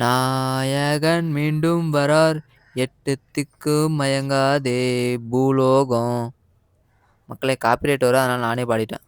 நாயகன் மீண்டும் வரார். எட்டு திக்கும் மயங்காதே பூலோகம். மக்களே காப்பிரைட் வரும் அதனால நானே பாடிட்டேன்.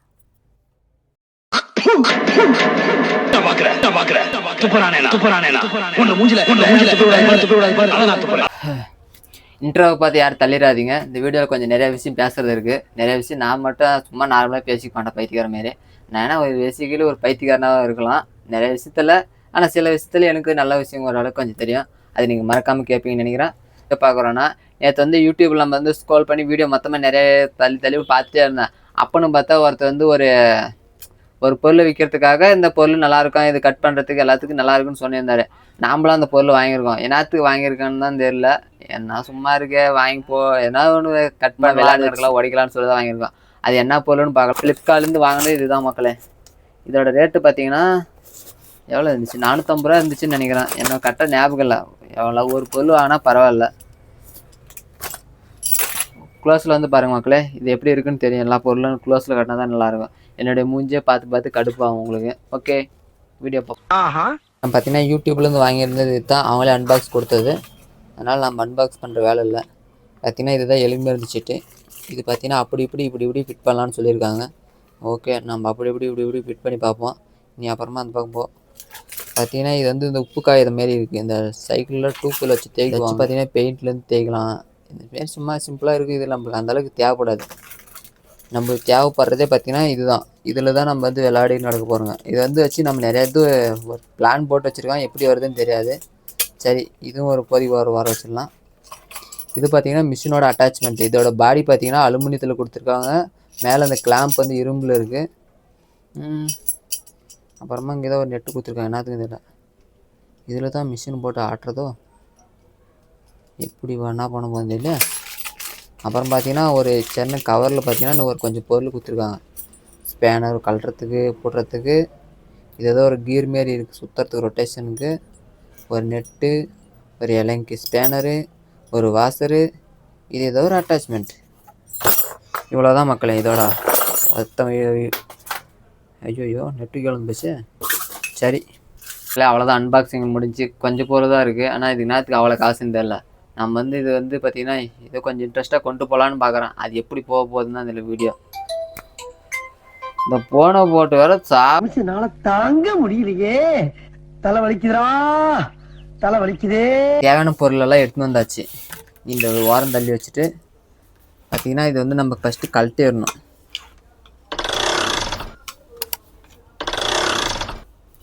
இன்ட்ரோவை பார்த்து யாரும் தள்ளிடாதீங்க. இந்த வீடியோவில் கொஞ்சம் நிறைய விஷயம் பேசுறது இருக்கு. நிறைய விஷயம் நான் மட்டும் சும்மா நார்மலாக பேசிக்க மாட்டேன் பைத்தியக்கார மாரி நான் என்ன ஒரு பேசிக்கலி ஒரு பைத்தியக்காரனாக இருக்கலாம். நிறைய விஷயத்துல ஆனால் சில விஷயத்துல எனக்கு நல்ல விஷயம் ஓரளவுக்கு கொஞ்சம் தெரியும். அது நீங்கள் மறக்காமல் கேட்பீங்கன்னு நினைக்கிறேன். இப்போ பார்க்குறோன்னா நேற்று வந்து யூடியூப்ல நம்ம வந்து ஸ்க்ரோல் பண்ணி வீடியோ மொத்தமாக நிறைய தள்ளி தள்ளி பார்த்துட்டே இருந்தேன். அப்போன்னு பார்த்தா ஒருத்தர் வந்து ஒரு ஒரு பொருளை விற்கிறதுக்காக இந்த பொருள் நல்லா இருக்கும் இது கட் பண்ணுறதுக்கு எல்லாத்துக்கும் நல்லா இருக்குன்னு சொல்லியிருந்தாரு நாமளும் அந்த பொருள் வாங்கியிருக்கோம். என்னத்துக்கு வாங்கியிருக்கோன்னு தான் தெரியல. என்ன சும்மா இருக்க வாங்கி போ என்ன ஒன்று கட் பண்ண விளையாடுறதுலாம் உடைக்கலாம்னு சொல்லி தான் வாங்கியிருக்கோம். அது என்ன பொருள்னு பார்க்கலாம் ஃப்ளிப்கார்ட்லேருந்து வாங்கினது இதுதான் மக்களே. இதோட ரேட்டு பார்த்தீங்கன்னா எவ்வளோ இருந்துச்சு? நானூற்றம்பது ரூபா இருந்துச்சுன்னு நினைக்கிறேன். என்ன கரெக்டாக ஞாபகம் இல்லை. எவ்வளோ ஒரு பொருள் வாங்கினா பரவாயில்ல. க்ளோஸில் வந்து பாருங்க மக்களே இது எப்படி இருக்குன்னு தெரியும். எல்லா பொருளும் க்ளோஸில் கட்டினா தான் நல்லாயிருக்கும் என்னுடைய மூஞ்சியை பார்த்து பார்த்து கடுப்பாகும் உங்களுக்கு. ஓகே வீடியோ பார்ப்போம் நான் பார்த்தீங்கன்னா யூடியூப்லேருந்து வாங்கியிருந்தது இதுதான். அவங்களே அன்பாக்ஸ் கொடுத்தது. அதனால் நம்ம அன்பாக்ஸ் பண்ணுற வேலை இல்லை. பார்த்தீங்கன்னா இதுதான் எலும்பு இருந்துச்சுட்டு. இது பார்த்தீங்கன்னா அப்படி இப்படி இப்படி இப்படி ஃபிட் பண்ணலான்னு சொல்லியிருக்காங்க. ஓகே நம்ம அப்படி இப்படி இப்படி இப்படி ஃபிட் பண்ணி பார்ப்போம். நீ அப்புறமா அந்த பக்கம் போ பார்த்தீங்கன்னா இது வந்து இந்த உப்பு காகிதம் மாரி இருக்குது இந்த சைக்கிளில் டூப்பில் வச்சு தேய்க்குவாங்க பார்த்தீங்கன்னா பெயிண்ட்லேருந்து தேய்க்கலாம். இந்த பேர் சும்மா சிம்பிளாக இருக்குது இது நம்மளுக்கு அந்த அளவுக்கு தேவைப்படாது. நம்மளுக்கு தேவைப்படுறதே பார்த்தீங்கன்னா இதுதான். இதில் தான் நம்ம வந்து விளையாடி நடக்க போகிறோங்க இது வந்து வச்சு நம்ம நிறைய இது ஒரு பிளான் போட்டு வச்சுருக்கோம் எப்படி வருதுன்னு தெரியாது. சரி இதுவும் ஒரு பொறி வர வர வச்சிடலாம். இது பார்த்தீங்கன்னா மிஷினோட அட்டாச்மெண்ட் இதோட பாடி பார்த்தீங்கன்னா அலுமினியத்தில் கொடுத்துருக்காங்க. மேலே அந்த கிளாம்ப் வந்து இரும்பில் இருக்குது அப்புறமா இங்கே ஏதோ ஒரு நெட்டு கொடுத்துருக்காங்க. என்னத்துக்கு தெரியல. இதில் தான் மிஷின் போட்டு ஆட்டுறதோ? எப்படி என்ன பண்ண போகுது தெரியல. அப்புறம் பார்த்தீங்கன்னா ஒரு சின்ன கவரில் பார்த்தீங்கன்னா ஒரு கொஞ்சம் பொருள் கொடுத்துருக்காங்க. ஸ்பேனர் கழுறத்துக்கு போடுறதுக்கு. இது ஏதோ ஒரு கீர் மாரி இருக்குது சுற்றுறதுக்கு ரொட்டேஷனுக்கு ஒரு நெட்டு ஒரு இலங்கி ஸ்பேனரு ஒரு வாசரு இது ஏதோ ஒரு அட்டாச்மெண்ட் இவ்வளோதான் மக்களே இதோட. மொத்தம் ஐயோ நெட்டு கிளம்புச்சு சரி. இல்லை அவ்வளோதான் அன்பாக்சிங் முடிஞ்சு கொஞ்சம் தான் இருக்குது ஆனால் இது நேரத்துக்கு அவ்வளோ காசுன்னு தெரில நம்ம வந்து இது வந்து பார்த்தீங்கன்னா இதை கொஞ்சம் இன்ட்ரெஸ்ட்டாக கொண்டு போகலான்னு பார்க்குறேன் அது எப்படி போக போகுதுன்னு அந்த வீடியோ இந்த போன போட்டு வேற மனுஷனால தாங்க முடியலையே. தலை வலிக்குதுடா. தலை வலிக்குதே. தேவையான பொருள் எல்லாம் எடுத்துன்னு வந்தாச்சு. இந்த ஒரு வாரம் தள்ளி வச்சுட்டு பார்த்தீங்கன்னா இது வந்து நம்ம ஃபஸ்ட்டு கழட்டிடணும்.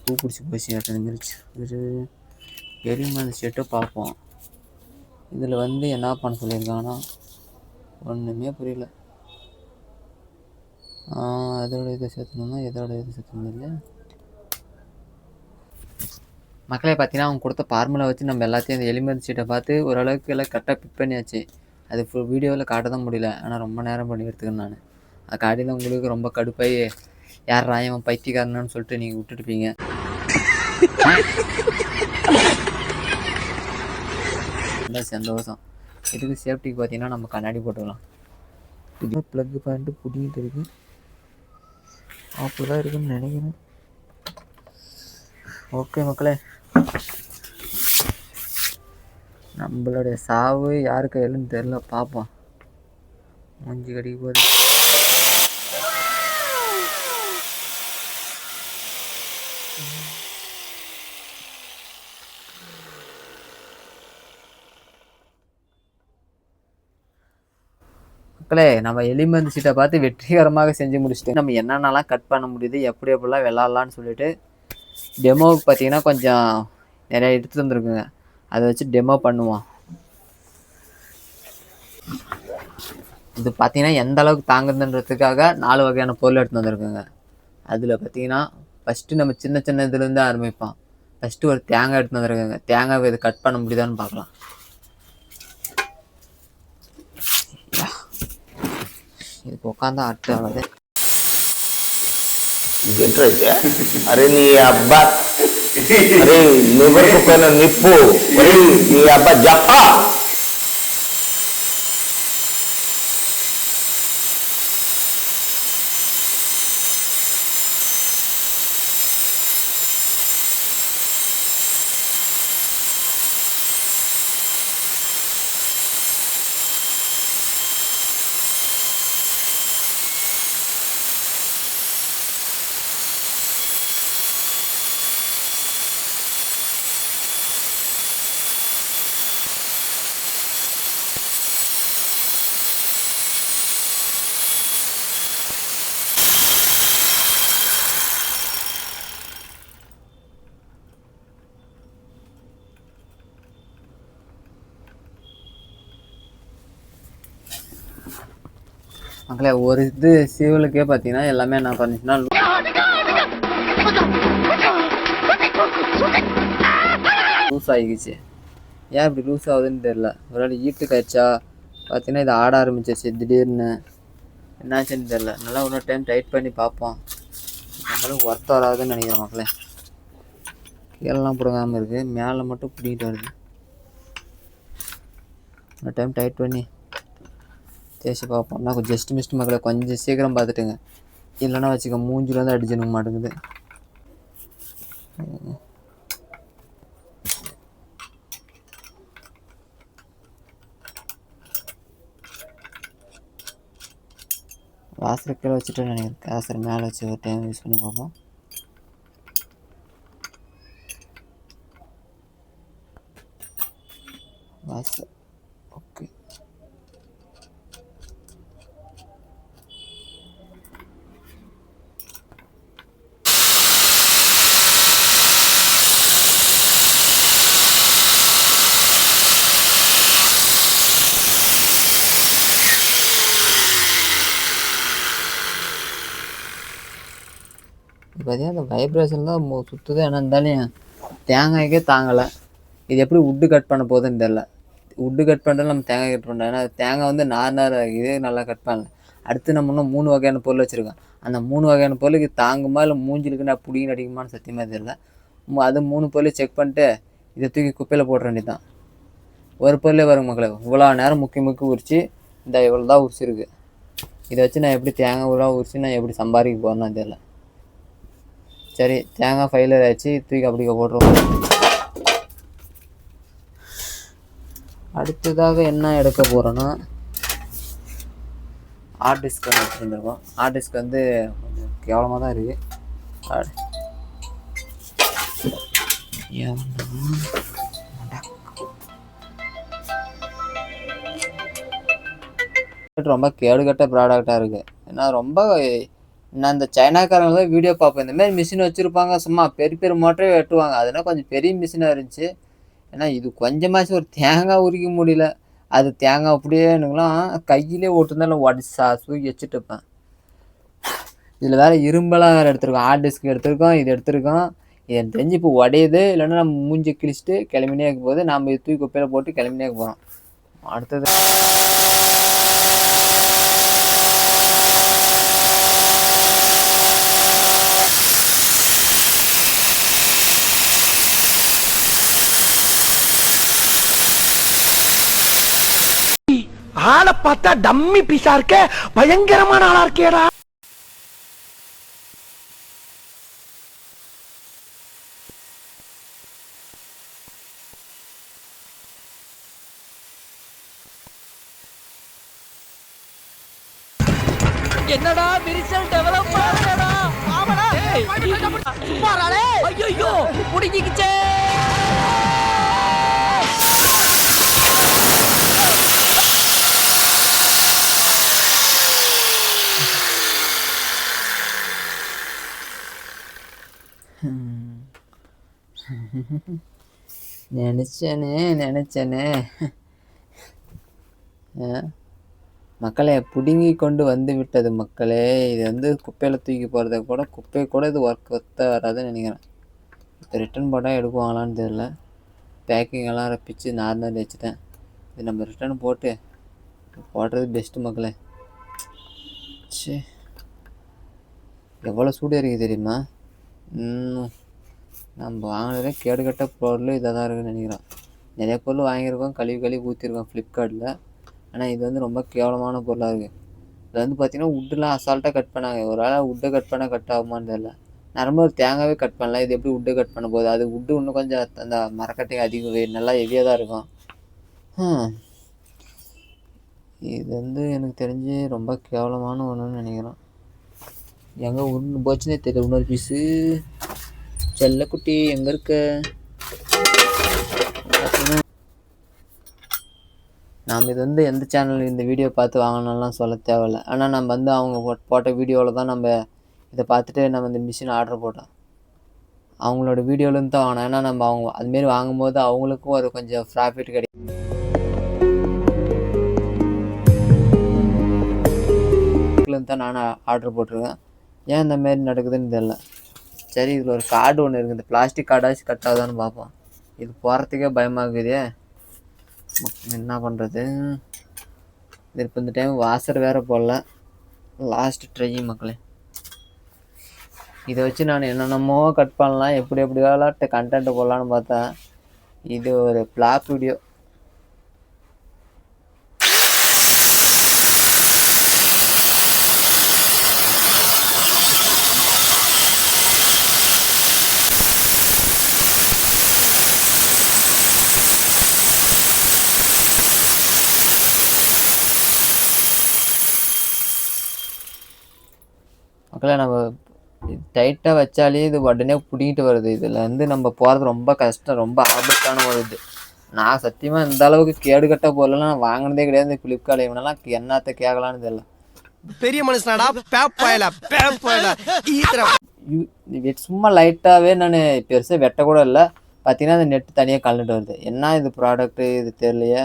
பூ பிடிச்சி போச்சு எத்தனை மிரிச்சு இது பெரியமா அந்த ஷர்ட்டை பார்ப்போம். இதில் வந்து என்ன பண்ண சொல்லியிருக்காங்கன்னா ஒன்றுமே புரியல. அதோட இதை சேர்த்தணும்னா எதோட இது சேர்த்தணும் இல்லை? மக்களே பார்த்தீங்கன்னா அவங்க கொடுத்த ஃபார்முலா வச்சு நம்ம எல்லாத்தையும் இந்த எலிமெண்ட் சீட்டை பார்த்து ஓரளவுக்கு எல்லாம் கரெக்டாக பிக் பண்ணியாச்சு. அது ஃபுல் வீடியோவில் காட்ட தான் முடியல. ஆனால் ரொம்ப நேரம் பண்ணி எடுத்துக்கேன் நான். அது காட்டி தான் உங்களுக்கு ரொம்ப கடுப்பாகி யார் ராயவன் பைத்தியக்காரனு சொல்லிட்டு நீங்கள் விட்டுட்டுப்பீங்க ரொம்ப சந்தோஷம். இதுக்கு சேஃப்டிக்கு பார்த்தீங்கன்னா நம்ம கண்ணாடி போட்டுக்கலாம். இது ப்ளக்கு பாயிண்ட்டு புடிங்கிட்டு இருக்கு. ஆப்பு தான் இருக்குன்னு நினைக்கிறேன். ஓகே மக்களே. நம்மளுடைய சாவு யாரு கையிலன்னு தெரில பார்ப்போம். மூஞ்சி கடிக்க போகுது. மக்களே நம்ம எலிமெண்ட் சீட்டை பார்த்து வெற்றிகரமாக செஞ்சு முடிச்சுட்டு நம்ம என்னென்னலாம் கட் பண்ண முடியுது எப்படி எப்படிலாம் விளாட்லான்னு சொல்லிட்டு டெமோவுக்கு பார்த்தீங்கன்னா கொஞ்சம் நிறைய எடுத்து வந்துருக்குங்க. அதை வச்சு டெமோ பண்ணுவோம். இது பார்த்தீங்கன்னா எந்த அளவுக்கு தாங்குதுன்றதுக்காக நாலு வகையான பொருள் எடுத்து வந்திருக்குங்க. அதில் பார்த்தீங்கன்னா ஃபஸ்ட்டு நம்ம சின்ன சின்ன இதுலேருந்து ஆரம்பிப்போம். ஃபஸ்ட்டு ஒரு தேங்காய் எடுத்து வந்துருக்குங்க. தேங்காய் இது கட் பண்ண முடியுதான்னு பார்க்கலாம். இதுக்கு உட்காந்து அட்டு அவ்வளோது అరే నీ అబ్బా అరే లివర్ కుక్కన నిప్పు అరే నీ అబ్బా జప్పా மக்களே ஒரு இது சிவிலுக்கே பார்த்தீங்கன்னா எல்லாமே என்ன பண்ணிச்சுன்னா லூஸ் ஆகிக்குச்சு ஏன் இப்படி லூஸ் ஆகுதுன்னு தெரில ஒருவேளை ஈட்டு காய்ச்சா பார்த்தீங்கன்னா இது ஆட ஆரம்பிச்சிருச்சு திடீர்னு. என்னாச்சுன்னு தெரில நல்லா இன்னொரு டைம் டைட் பண்ணி பார்ப்போம். நம்மளும் ஒர்த் வராதுன்னு நினைக்கிறேன் மக்களே. கீழெலாம் பிடுங்காமல் இருக்குது மேலே மட்டும் பிடிக்கிட்டு வருது. இன்னொரு டைம் டைட் பண்ணி தேய்ச்சி பார்ப்போம். நான் கொஞ்சம் ஜஸ்ட் மிஸ்ட் மக்களை கொஞ்சம் சீக்கிரம் பார்த்துட்டுங்க. இல்லைன்னா வச்சுக்க மூஞ்சில் வந்து அடிச்சுனுங்க மாட்டேங்குது வாசல் கீழே வச்சுட்டு நினைக்கிறேன். காசு மேலே வச்சு ஒரு டைம் யூஸ் பண்ணி பார்ப்போம் வாசல் ஓகே இப்போ பார்த்தீங்கன்னா அந்த வைப்ரேஷன் தான் மு- சுத்துது. ஏன்னா இருந்தாலும் தேங்காய்க்கே தாங்கலை. இது எப்படி உட்டு கட் பண்ண போகுதுன்னு தெரில உட்டு கட் பண்ணுறது நம்ம தேங்காய் கட் பண்ணுறோம் ஏன்னா தேங்காய் வந்து நார் நார் இதே நல்லா கட் பண்ணல. அடுத்து நம்ம இன்னும் மூணு வகையான பொருள் வச்சுருக்கோம். அந்த மூணு வகையான பொருளுக்கு தாங்குமா இல்லை மூஞ்சிலுக்கு நான் பிடிங்கி அடிக்குமான்னு சத்தியமாக தெரில மு- அது மூணு பொருள் செக் பண்ணிட்டு இதை தூக்கி குப்பையில் போடுற வேண்டியது தான் ஒரு பொருளே வரும் மக்களை. இவ்வளோ நேரம் முக்கி முக்கி உரிச்சு இந்த இவ்வளோ தான் உரிச்சிருக்கு. இதை வச்சு நான் எப்படி தேங்காய் இவ்வளோ உரிச்சு நான் எப்படி சம்பாதிக்க போகிறேன்னு தெரியல. சரி தேங்காய் ஃபைலர் ஆச்சு தூக்கி அப்படிக்க போட்டுருவோம். அடுத்ததாக என்ன எடுக்க போகிறோன்னா ஹார்ட் டிஸ்க் வந்து எடுத்துருந்துருக்கோம் ஹார்ட் டிஸ்க் வந்து கொஞ்சம் கேவலமாக தான் இருக்குது ரொம்ப கேடுகட்ட ப்ராடக்டாக இருக்குது ஏன்னா ரொம்ப நான் இந்த சைனாக்காரங்க தான் வீடியோ பார்ப்பேன். இந்த மாதிரி மிஷின் வச்சுருப்பாங்க சும்மா பெரிய பெரிய மோட்டரே வெட்டுவாங்க. அதெல்லாம் கொஞ்சம் பெரிய மிஷினாக இருந்துச்சு. ஏன்னா இது கொஞ்சமாச்சும் ஒரு தேங்காய் உரிக்க முடியல. அது தேங்காய் அப்படியே எனக்குலாம் கையிலே ஓட்டுருந்தாலும் உடச்சா தூக்கி வச்சுட்டு இருப்பேன். இதில் வேறு இரும்பெல்லாம் வேறு எடுத்திருக்கோம். ஹார்ட் டிஸ்க் எடுத்திருக்கோம் இது எடுத்திருக்கோம். இது தெரிஞ்சு இப்போ உடையுது. இல்லைன்னா நம்ம மூஞ்சி கிழிச்சிட்டு கிளம்பினே இருக்க போது நம்ம இது தூக்கி குப்பையில் போட்டு கிளம்பினே இருக்க போகிறோம் அடுத்தது ஆளை பார்த்தா டம்மி பீஸா இருக்க பயங்கரமான ஆளா இருக்கேடா. என்னடா விரிசல் டெவலப் ஆமாடா. சும்மாறாளே ஐயோ புடிங்கிக்கிச்சே. நினச்சேனே நினச்சேனே. ஆ? பிடுங்கி கொண்டு வந்து விட்டது மக்களே. இது வந்து குப்பையில் தூக்கி போகிறத கூட குப்பை கூட இது ஒர்க் ஒத்த வராதுன்னு நினைக்கிறேன். இப்போ ரிட்டன் போட்டால் எடுக்குவாங்களான்னு தெரியல. பேக்கிங் எல்லாம் ரப்பிச்சு நார்மலாக வச்சுட்டேன் இது நம்ம ரிட்டன் போட்டு போடுறது பெஸ்ட்டு மக்களே. சே எவ்வளோ சூடு இருக்குது தெரியுமா? நம்ம வாங்கினதே கேடுகட்ட பொருள் இதாக தான் இருக்குன்னு நினைக்கிறேன். நிறைய பொருள் வாங்கியிருக்கோம் கழுவி கழுவி ஊற்றிருக்கோம் ஃப்ளிப்கார்ட்டில் ஆனால் இது வந்து ரொம்ப கேவலமான பொருளாக இருக்குது இது வந்து பார்த்திங்கன்னா உட்டுலாம் அசால்ட்டாக கட் பண்ணாங்க. ஒரு ஆள் உட்டை கட் பண்ணால் கட் ஆகுமான்னு தெரியல. நார்மலாக ஒரு தேங்காவே கட் பண்ணலாம் இது எப்படி உட்டு கட் பண்ண போகுது? அது உட்டு இன்னும் கொஞ்சம் அந்த மரக்கட்டை அதிகம் நல்லா ஹெவியாக தான் இருக்கும். இது வந்து எனக்கு தெரிஞ்சு ரொம்ப கேவலமான ஒன்றுன்னு நினைக்கிறேன். எங்கே ஒன்று போச்சுன்னே தெரியல. இன்னொரு பீஸு செல்லக்குட்டி எங்கே இருக்க? நாம் இது வந்து எந்த சேனல் இந்த வீடியோ பார்த்து வாங்கணும்லாம் சொல்ல தேவையில்ல. ஆனால் நம்ம வந்து அவங்க போட்ட வீடியோவில் தான் நம்ம இதை பார்த்துட்டு நம்ம இந்த மிஷின் ஆர்டர் போட்டோம். அவங்களோட வீடியோலேருந்து தான் வாங்கினோம். ஏன்னா நம்ம அவங்க அதுமாரி வாங்கும்போது அவங்களுக்கும் ஒரு கொஞ்சம் ப்ராஃபிட் கிடைக்கும் தான் நான் ஆர்டர் போட்டிருக்கேன். ஏன் இந்த மாரி நடக்குதுன்னு தெரில சரி இதில் ஒரு கார்டு ஒன்று இருக்குது இந்த பிளாஸ்டிக் கார்டாச்சும் கட் ஆகுதான்னு பார்ப்போம் இது போகிறதுக்கே பயமாகுதே என்ன பண்ணுறது இது இப்போ இந்த டைம் வாசர் வேறு போடல. லாஸ்ட் ட்ரை மக்களே. இதை வச்சு நான் என்னென்னமோ கட் பண்ணலாம். எப்படி எப்படி வேலை கண்டென்ட் போடலான்னு பார்த்தா இது ஒரு பிளாக் வீடியோ மக்களே நம்ம டைட்டாக வச்சாலே இது உடனே பிடிங்கிட்டு வருது. இதில் வந்து நம்ம போகிறது ரொம்ப கஷ்டம் ரொம்ப ஆபத்தான ஒரு இது. நான் சத்தியமாக இந்த அளவுக்கு கேடு கட்ட பொருளெல்லாம் நான் வாங்கினதே கிடையாது. இந்த ஃப்ளிப்கார்ட் இவனெல்லாம் என்னத்த கேட்கலான்னு தெரியல. பெரிய மனுஷனாடா பேப்பாயில பேப்பாயில சும்மா லைட்டாகவே நான் பெருசாக வெட்ட கூட இல்லை. பார்த்தீங்கன்னா அந்த நெட் தனியாக கலந்துட்டு வருது. என்ன இது ப்ராடக்ட்டு இது தெரியலையே.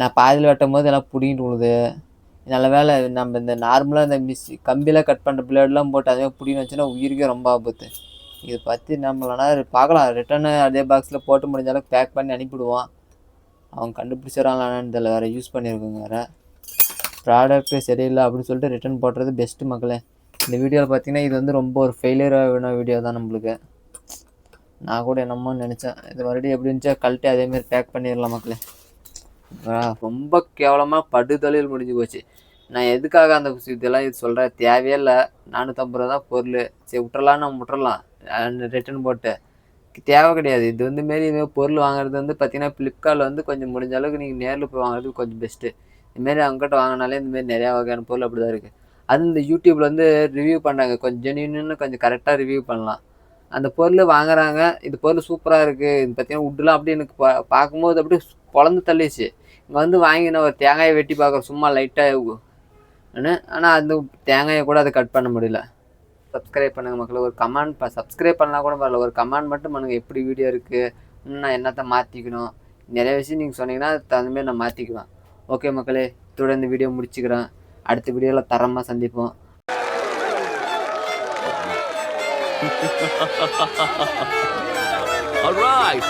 நான் பாதியில் வெட்டும் போது எல்லாம் பிடிங்கிட்டு விழுது. நல்ல வேலை நம்ம இந்த நார்மலாக இந்த மிஸ் கம்பியில் கட் பண்ணுற பிளேட்லாம் போட்டு அதே பிடின்னு வச்சுன்னா உயிருக்கே ரொம்ப ஆபத்து. இதை பற்றி நம்மளனா பார்க்கலாம். ரிட்டர்னு அதே பாக்ஸில் போட்டு முடிஞ்ச அளவுக்கு பேக் பண்ணி அனுப்பிவிடுவான். அவங்க கண்டுபிடிச்சிடறாங்களான்னு தெரியல. வேறு யூஸ் பண்ணியிருக்கோங்க வேறு. ப்ராடக்ட்டு சரியில்லை அப்படின்னு சொல்லிட்டு ரிட்டர்ன் போடுறது பெஸ்ட்டு மக்களே. இந்த வீடியோவில் பார்த்தீங்கன்னா இது வந்து ரொம்ப ஒரு ஃபெயிலியராக வேணும் வீடியோ தான் நம்மளுக்கு. நான் கூட என்னமோ நினச்சேன். இது மறுபடியும் எப்படி இருந்துச்சா கழட்டி அதேமாரி பேக் பண்ணிடலாம் மக்களே. ரொம்ப கேவலமாக படுதொழில் முடிஞ்சு போச்சு. நான் எதுக்காக அந்த இதெல்லாம் இது சொல்கிறேன் தேவையே இல்லை. நானூற்றம்பது ரூபா தான் பொருள். சரி விட்டுறலாம் நம்ம விட்டுறலாம். ரிட்டர்ன் போட்டு. தேவை கிடையாது. இது வந்து மாரி இது பொருள் வாங்குறது வந்து பார்த்தீங்கன்னா ஃப்ளிப்கார்ட்டில் வந்து கொஞ்சம் முடிஞ்ச அளவுக்கு நீங்கள் நேரில் போய் வாங்குறது கொஞ்சம் பெஸ்ட்டு இதுமாரி அவங்ககிட்ட வாங்கினாலே இந்தமாரி நிறையா வகையான பொருள் அப்படி தான் இருக்குது அது இந்த யூடியூப்பில் வந்து ரிவ்யூ பண்ணுறாங்க கொஞ்சம் ஜென்யூன்னு கொஞ்சம் கரெக்டாக ரிவ்யூ பண்ணலாம். அந்த பொருள் வாங்குறாங்க. இது பொருள் சூப்பராக இருக்குது இது பார்த்திங்கன்னா உட்டுலாம் அப்படி எனக்கு பா பார்க்கும்போது அப்படியே பொழந்து தள்ளிச்சு இங்கே வந்து வாங்கின ஒரு தேங்காயை வெட்டி பார்க்குற சும்மா லைட்டாக ஆனால் அந்த தேங்காயை கூட அதை கட் பண்ண முடியல. சப்ஸ்கிரைப் பண்ணுங்கள் மக்களை ஒரு கமெண்ட் ப சப்ஸ்கிரைப் பண்ணலாம் கூட பரவாயில்ல ஒரு கமெண்ட் மட்டும் பண்ணுங்கள் எப்படி வீடியோ இருக்குது இன்னும் நான் என்னத்தை மாற்றிக்கணும் நிறைய விஷயம் நீங்கள் சொன்னீங்கன்னா அது தகுந்த மாதிரி நான் மாற்றிக்குவேன் ஓகே மக்களே இதோட இந்த வீடியோ முடிச்சுக்கிறேன். அடுத்த வீடியோவில் தரமாக சந்திப்போம். All right.